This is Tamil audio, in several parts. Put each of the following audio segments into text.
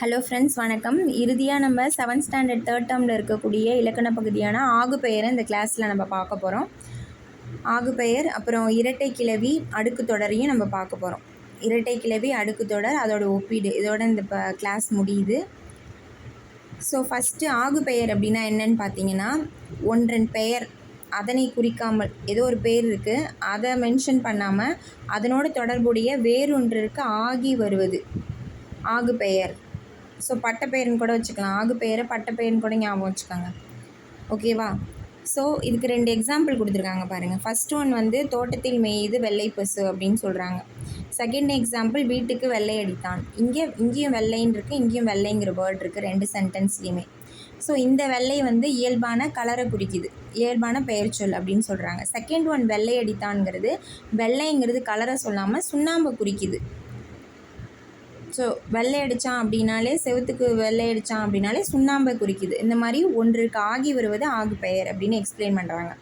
ஹலோ ஃப்ரெண்ட்ஸ் வணக்கம். இறுதியாக நம்ம செவன்த் ஸ்டாண்டர்ட் தேர்ட் டேர்மில் இருக்கக்கூடிய இலக்கண பகுதியான ஆகு பெயரை இந்த கிளாஸில் நம்ம பார்க்க போகிறோம் ஆகு பெயர் அப்புறம் இரட்டை கிளவி அடுக்கு தொடரையும் நம்ம பார்க்க போகிறோம் இரட்டை கிளவி அடுக்கு தொடர் அதோட ஒப்பீடு. இதோட இந்த இப்போ கிளாஸ் முடியுது. ஸோ ஃபஸ்ட்டு ஆகு பெயர் அப்படின்னா என்னன்னு பார்த்தீங்கன்னா ஒன்றன் பெயர் அதனை குறிக்காமல். ஏதோ ஒரு பேர் இருக்குது அதை மென்ஷன் பண்ணாமல் அதனோட தொடர்புடைய வேறொன்றிற்கு ஆகி வருவது. ஆகு பெயர் ஸோ பட்டப்பெயர்னு கூட வச்சுக்கலாம். ஆகு பெயரை பட்டப்பெயர்னு கூட ஞாபகம் வச்சுக்கோங்க. ஓகேவா ஸோ இதுக்கு ரெண்டு எக்ஸாம்பிள் கொடுத்துருக்காங்க பாருங்கள் ஃபஸ்ட் ஒன் வந்து தோட்டத்தில் மேயுது வெள்ளை பசு அப்படின்னு சொல்கிறாங்க செகண்ட் எக்ஸாம்பிள் வீட்டுக்கு வெள்ளை அடித்தான். இங்கே இங்கேயும் வெள்ளைன்னு இருக்குது இங்கேயும் வெள்ளைங்கிற வேர்ட் இருக்குது ரெண்டு சென்டென்ஸ்லேயுமே ஸோ இந்த வெள்ளை வந்து இயல்பான கலரை குறிக்குது. இயல்பான பெயர்ச்சொல் அப்படின்னு சொல்கிறாங்க செகண்ட் ஒன் வெள்ளை அடித்தான்ங்கிறது வெள்ளைங்கிறது கலரை சொல்லாமல் சுண்ணாம்பை குறிக்குது. ஸோ வெள்ளை அடித்தான் அப்படின்னாலே செவுத்துக்கு வெள்ளை அடித்தான் அப்படின்னாலே சுண்ணாம்பை குறிக்குது. இந்த மாதிரி ஒன்றுக்கு ஆகி வருவது ஆகு பெயர் அப்படின்னு எக்ஸ்பிளைன் பண்ணுறாங்க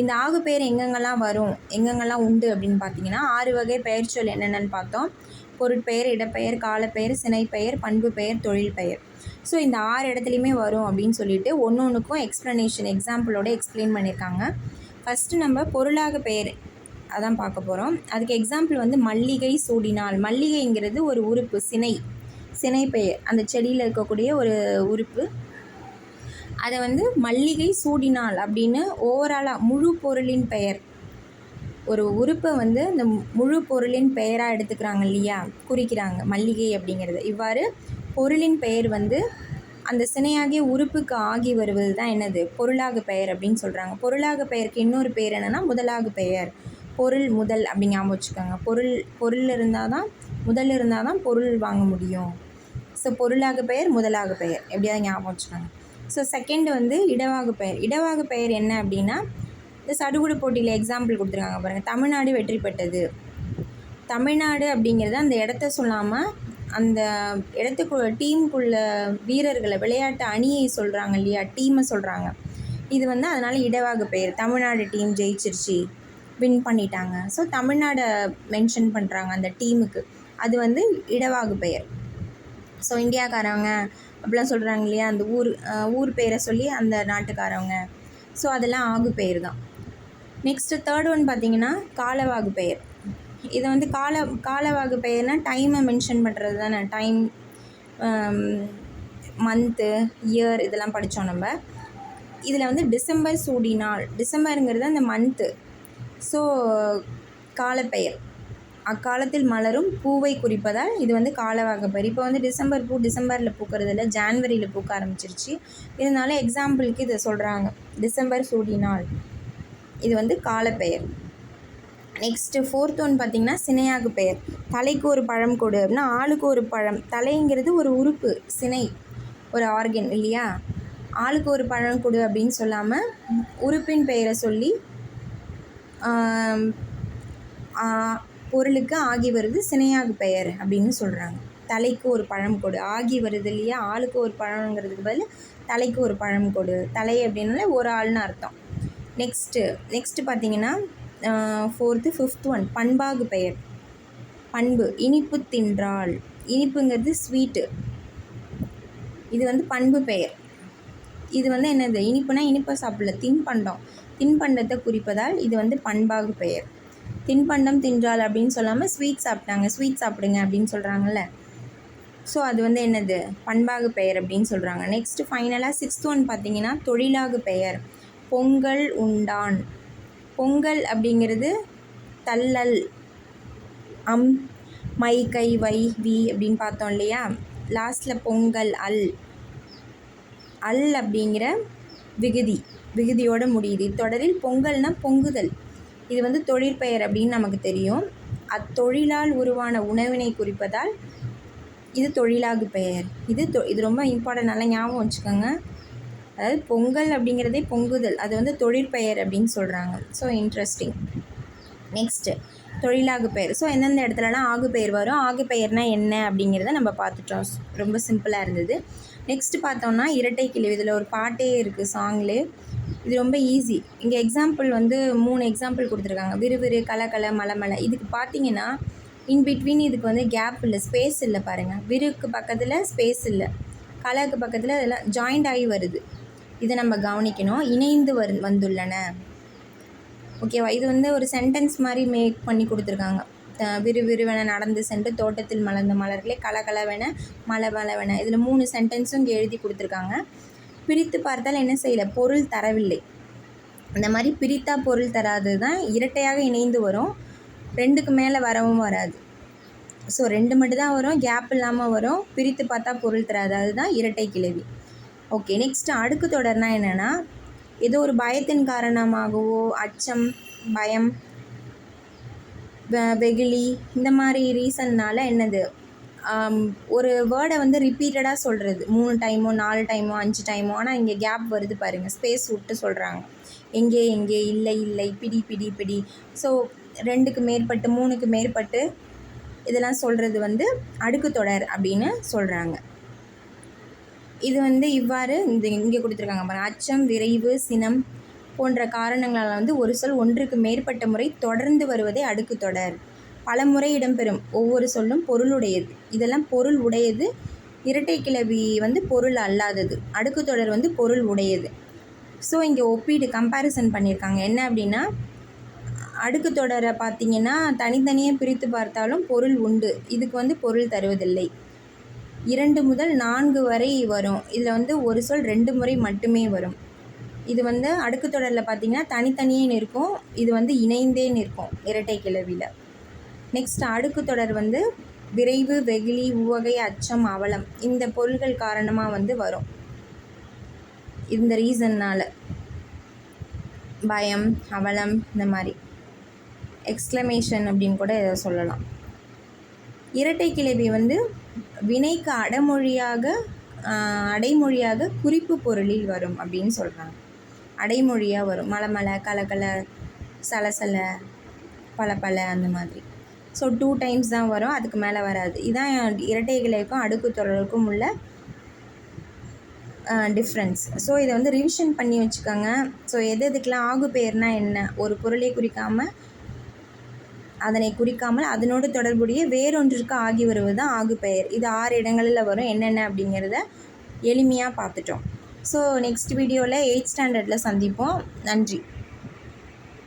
இந்த ஆகு பெயர் எங்கெங்கெல்லாம் வரும் எங்கெங்கெல்லாம் உண்டு அப்படின்னு பார்த்தீங்கன்னா ஆறு வகை பெயர்ச்சொல் என்னென்னு பார்த்தோம். பொருட்பெயர் இடப்பெயர் காலப்பெயர் சினைப்பெயர் பண்பு பெயர் தொழில் பெயர் ஸோ இந்த ஆறு இடத்துலையுமே வரும் அப்படின்னு சொல்லிட்டு ஒன்று ஒன்றுக்கும் எக்ஸ்ப்ளனேஷன் எக்ஸாம்பிளோட எக்ஸ்பிளைன் பண்ணியிருக்காங்க. ஃபஸ்ட்டு நம்ம பொருளாக பெயர் அதான் பார்க்க போகிறோம் அதுக்கு எக்ஸாம்பிள் வந்து மல்லிகை சூடினால். மல்லிகைங்கிறது ஒரு உறுப்பு சினை. சினை பெயர். அந்த செடியில் இருக்கக்கூடிய ஒரு உறுப்பு. அதை வந்து மல்லிகை சூடினால் அப்படின்னு ஓவராலாக முழு பொருளின் பெயர். ஒரு உறுப்பை வந்து இந்த முழு பொருளின் பெயராக எடுத்துக்கிறாங்க இல்லையா? குறிக்கிறாங்க. மல்லிகை அப்படிங்கிறது. இவ்வாறு பொருளின் பெயர் வந்து அந்த சினையாகிய உறுப்புக்கு ஆகி வருவது தான் என்னது? பொருளாக பெயர் அப்படின்னு சொல்கிறாங்க பொருளாக பெயருக்கு இன்னொரு பெயர் என்னென்னா முதலாக பெயர். பொருள் முதல் அப்படி ஞாபகம் வச்சுக்கோங்க. பொருள் பொருள் இருந்தால் தான் முதல் இருந்தால் தான் பொருள் வாங்க முடியும். ஸோ பொருளாக பெயர் முதலாக பெயர். எப்படியாவது ஞாபகம் வச்சுக்கோங்க. ஸோ செகண்ட் வந்து இடவாகு பெயர். இடவாகு பெயர் என்ன அப்படின்னா இந்த சடுகுடு போட்டியில் எக்ஸாம்பிள் கொடுத்துருக்காங்க பாருங்கள் தமிழ்நாடு வெற்றி பெற்றது தமிழ்நாடு அப்படிங்கிறது அந்த இடத்த சொல்லாமல் அந்த இடத்துக்குள்ள டீமுக்குள்ள வீரர்களை விளையாட்டு அணியை சொல்கிறாங்க இல்லையா? டீமை சொல்கிறாங்க இது வந்து அதனால் இடவாக பெயர். தமிழ்நாடு டீம் ஜெயிச்சிருச்சு. வின் பண்ணிட்டாங்க. ஸோ தமிழ்நாடை மென்ஷன் பண்ணுறாங்க அந்த டீமுக்கு. அது வந்து இடவாகு பெயர். ஸோ இந்தியாக்காரவங்க அப்படிலாம் சொல்கிறாங்க இல்லையா? அந்த ஊர் ஊர் பேரை சொல்லி அந்த நாட்டுக்காரவங்க. ஸோ அதெல்லாம் ஆகு பெயர் தான். நெக்ஸ்ட்டு தேர்ட் ஒன் பார்த்தீங்கன்னா காலவாகு பெயர். இதை வந்து கால காலவாகு பெயர்னால் டைமை மென்ஷன் பண்ணுறது தானே. டைம் மந்த்து இயர் இதெல்லாம் படித்தோம் நம்ம. இதில் வந்து டிசம்பர் சூடி நாள் டிசம்பருங்கிறது அந்த மந்த்து ஸோ காலப்பெயர். அக்காலத்தில் மலரும் பூவை குறிப்பதால் இது வந்து காலவாகப்பெயர். இப்போ வந்து டிசம்பர் பூ டிசம்பரில் பூக்கிறது இல்லை ஜான்வரியில் பூக்க ஆரம்பிச்சிருச்சு. இருந்தாலும் எக்ஸாம்பிளுக்கு இதை சொல்கிறாங்க டிசம்பர் சூடினால் இது வந்து காலப்பெயர். நெக்ஸ்ட்டு ஃபோர்த் ஒன் பார்த்திங்கன்னா சினையாகு பெயர். தலைக்கு ஒரு பழம் கொடு அப்படின்னா ஆளுக்கு ஒரு பழம். தலைங்கிறது ஒரு உறுப்பு சினை ஒரு ஆர்கன் இல்லையா? ஆளுக்கு ஒரு பழம் கொடு அப்படின்னு சொல்லாமல் உறுப்பின் பெயரை சொல்லி பொருளுக்கு ஆகி வருது சினையாகு பெயர் அப்படின்னு சொல்கிறாங்க தலைக்கு ஒரு பழம் கொடு. ஆகி வருது இல்லையா? ஆளுக்கு ஒரு பழங்கிறதுக்கு பதில் தலைக்கு ஒரு பழம் கொடு. தலை அப்படின்னாலே ஒரு ஆள்னு அர்த்தம். நெக்ஸ்ட்டு நெக்ஸ்ட்டு பார்த்தீங்கன்னா ஃபோர்த்து ஃபிஃப்த் ஒன் பண்பாகு பெயர். பண்பு இனிப்பு தின்றாள். இனிப்புங்கிறது ஸ்வீட்டு இது வந்து பண்பு பெயர். இது வந்து என்னது? இனிப்புனா இனிப்பை சாப்பிடல தின்பண்டம். தின்பண்டத்தை குறிப்பதால் இது வந்து பண்பாகு பெயர். தின்பண்டம் தின்றால் அப்படின்னு சொல்லாமல் ஸ்வீட் சாப்பிட்டாங்க ஸ்வீட் சாப்பிடுங்க அப்படின்னு சொல்கிறாங்கல்ல ஸோ அது வந்து என்னது? பண்பாகு பெயர் அப்படின்னு சொல்கிறாங்க நெக்ஸ்ட்டு ஃபைனலாக சிக்ஸ்த் ஒன் பார்த்தீங்கன்னா தொழிலாகு பெயர். பொங்கல் உண்டான். பொங்கல் அப்படிங்கிறது தள்ளல் அம் மை கை வை வி அப்படின்னு பார்த்தோம் இல்லையா? லாஸ்ட்டில் பொங்கல் அல். அல் அப்படிங்கிற விகுதி விகுதியோடு முடியுது. தொடரில் பொங்கல்னால் பொங்குதல். இது வந்து தொழிற்பெயர் அப்படின்னு நமக்கு தெரியும். அத்தொழிலால் உருவான உணவினை குறிப்பதால் இது தொழிலாகு பெயர். இது தொ இது ரொம்ப இம்பார்ட்டன்ட் நல்லா ஞாபகம் வச்சுக்கோங்க. அதாவது பொங்கல் அப்படிங்கிறதே பொங்குதல். அது வந்து தொழிற்பெயர் அப்படின்னு சொல்கிறாங்க ஸோ இன்ட்ரெஸ்டிங் நெக்ஸ்ட்டு தொழிலாகு பெயர் ஸோ எந்தெந்த இடத்துலலாம் ஆகு பெயர் வரும் ஆகு பெயர்னா என்ன அப்படிங்கிறத நம்ம பார்த்துட்டோம். ரொம்ப சிம்பிளாக இருந்தது. நெக்ஸ்ட்டு பார்த்தோம்னா இரட்டை கிளவி. இதில் ஒரு பாட்டே இருக்குது சாங்லே இது ரொம்ப ஈஸி இங்கே எக்ஸாம்பிள் வந்து மூணு எக்ஸாம்பிள் கொடுத்துருக்காங்க. விறுவிறு கலக்கலை மலை மலை. இதுக்கு பார்த்தீங்கன்னா இன் பிட்வீன் இதுக்கு வந்து கேப் இல்லை ஸ்பேஸ் இல்லை பாருங்கள் விறுக்கு பக்கத்தில் ஸ்பேஸ் இல்லை. கலருக்கு பக்கத்தில் அதெல்லாம் ஜாயிண்ட் ஆகி வருது. இதை நம்ம கவனிக்கணும். இணைந்து வரு வந்துள்ளன. ஓகேவா இது வந்து ஒரு சென்டென்ஸ் மாதிரி மேக் பண்ணி கொடுத்துருக்காங்க. விறுவிறுவென நடந்து சென்று தோட்டத்தில் மலர்ந்த மலர்களே கலகலவென மலை மலவென இதில் மூணு சென்டென்ஸும் இங்கே எழுதி கொடுத்துருக்காங்க. பிரித்து பார்த்தால் என்ன செய்யலை? பொருள் தரவில்லை. இந்த மாதிரி பிரித்தா பொருள் தராது தான் இரட்டையாக இணைந்து வரும். ரெண்டுக்கு மேலே வரவும் வராது. ஸோ ரெண்டு மட்டும்தான் வரும். கேப் இல்லாமல் வரும். பிரித்து பார்த்தா பொருள் தராது. அதுதான் இரட்டை கிளவி ஓகே நெக்ஸ்ட் அடுக்கு தொடர்னா என்னென்னா ஏதோ ஒரு பயத்தின் காரணமாகவோ அச்சம் பயம் வெகுளி இந்த மாதிரி ரீசன்னால் என்னது? ஒரு வேர்டை வந்து ரிப்பீட்டடாக சொல்கிறது மூணு டைமோ நாலு டைமோ அஞ்சு டைமோ ஆனால் இங்கே கேப் வருது பாருங்கள் ஸ்பேஸ் விட்டு சொல்கிறாங்க எங்கே எங்கே இல்லை இல்லை பிடி பிடி பிடி. ஸோ ரெண்டுக்கு மேற்பட்டு மூணுக்கு மேற்பட்டு இதெல்லாம் சொல்கிறது வந்து அடுக்கு தொடர் அப்படின்னு சொல்கிறாங்க இது வந்து இவ்வாறு இந்த இங்கே கொடுத்துருக்காங்க பாருங்க. அச்சம் விரைவு சினம் போன்ற காரணங்களால் வந்து ஒரு சொல் ஒன்றுக்கு மேற்பட்ட முறை தொடர்ந்து வருவதே அடுக்கு தொடர். பல முறை இடம்பெறும். ஒவ்வொரு சொல்லும் பொருளுடையது. இதெல்லாம் பொருள் உடையது. இரட்டை கிளவி வந்து பொருள் அல்லாதது. அடுக்கு தொடர் வந்து பொருள் உடையது. ஸோ இங்கே ஒப்பீடு கம்பேரிசன் பண்ணியிருக்காங்க. என்ன அப்படின்னா அடுக்கு தொடரை பார்த்தீங்கன்னா தனித்தனியாக பிரித்து பார்த்தாலும் பொருள் உண்டு. இதுக்கு வந்து பொருள் தருவதில்லை. இரண்டு முதல் நான்கு வரை வரும். இதில் வந்து ஒரு சொல் ரெண்டு முறை மட்டுமே வரும். இது வந்து அடுக்கு தொடரில் பார்த்தீங்கன்னா தனித்தனியே நிற்கும். இது வந்து இணைந்தே நிற்கும் இரட்டை கிளவியில். நெக்ஸ்ட் அடுக்கு தொடர் வந்து விரைவு வெகுளி உவகை அச்சம் அவலம் இந்த பொருள்கள் காரணமாக வந்து வரும். இந்த ரீசன்னால் பயம் அவலம் இந்த மாதிரி. எக்ஸ்க்ளமேஷன் அப்படின்னு கூட இதை சொல்லலாம். இரட்டை கிளவி வந்து வினைக்கு அடமொழியாக அடைமொழியாக குறிப்பு பொருளில் வரும் அப்படின்னு சொல்கிறாங்க அடைமொழியாக வரும். மலமலை கலகல சலசல பல அந்த மாதிரி. ஸோ டூ டைம்ஸ் தான் வரும். அதுக்கு மேலே வராது. இதான் இரட்டை கிளைக்கும் அடுக்கு தொடருக்கும் உள்ள டிஃப்ரென்ஸ் ஸோ இதை வந்து ரிவிஷன் பண்ணி வச்சுக்கோங்க. ஸோ எது எதுக்கெலாம் ஆகு பெயர்னா என்ன? ஒரு பொருளை குறிக்காமல் அதனை குறிக்காமல் அதனோடு தொடர்புடைய வேறொன்றிற்கு ஆகி வருவது தான் ஆகு பெயர் இது ஆறு இடங்களில் வரும். என்னென்ன அப்படிங்கிறத எளிமையாக பார்த்துட்டோம். ஸோ நெக்ஸ்ட் வீடியோவில் எயிட் ஸ்டாண்டர்டில் சந்திப்போம். நன்றி.